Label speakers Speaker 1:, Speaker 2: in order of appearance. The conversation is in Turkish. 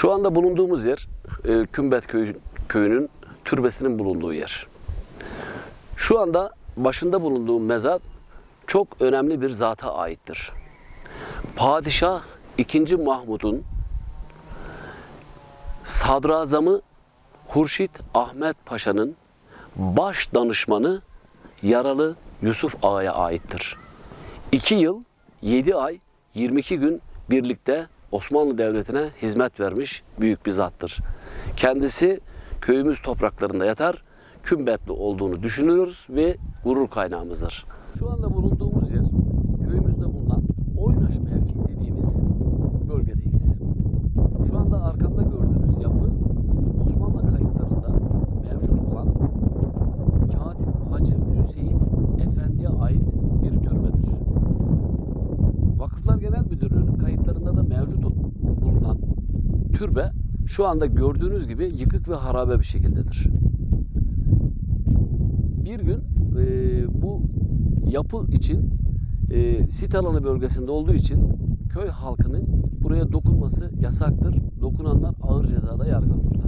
Speaker 1: Şu anda bulunduğumuz yer e, Kümbet Köyü, köyünün türbesinin bulunduğu yer. Şu anda başında bulunduğum mezar çok önemli bir zata aittir. Padişah 2. Mahmud'un sadrazamı Hurşit Ahmet Paşa'nın baş danışmanı yaralı Yusuf Ağa'ya aittir. 2 yıl 7 ay 22 gün birlikte Osmanlı Devleti'ne hizmet vermiş büyük bir zattır. Kendisi köyümüz topraklarında yatar, kümbetli olduğunu düşünüyoruz ve gurur kaynağımızdır. Şu anda bulunduğumuz yer türbe şu anda gördüğünüz gibi yıkık ve harabe bir şekildedir. Bir gün e, bu yapı için e, sit alanı bölgesinde olduğu için köy halkının buraya dokunması yasaktır. Dokunanlar ağır cezada yargılanırlar.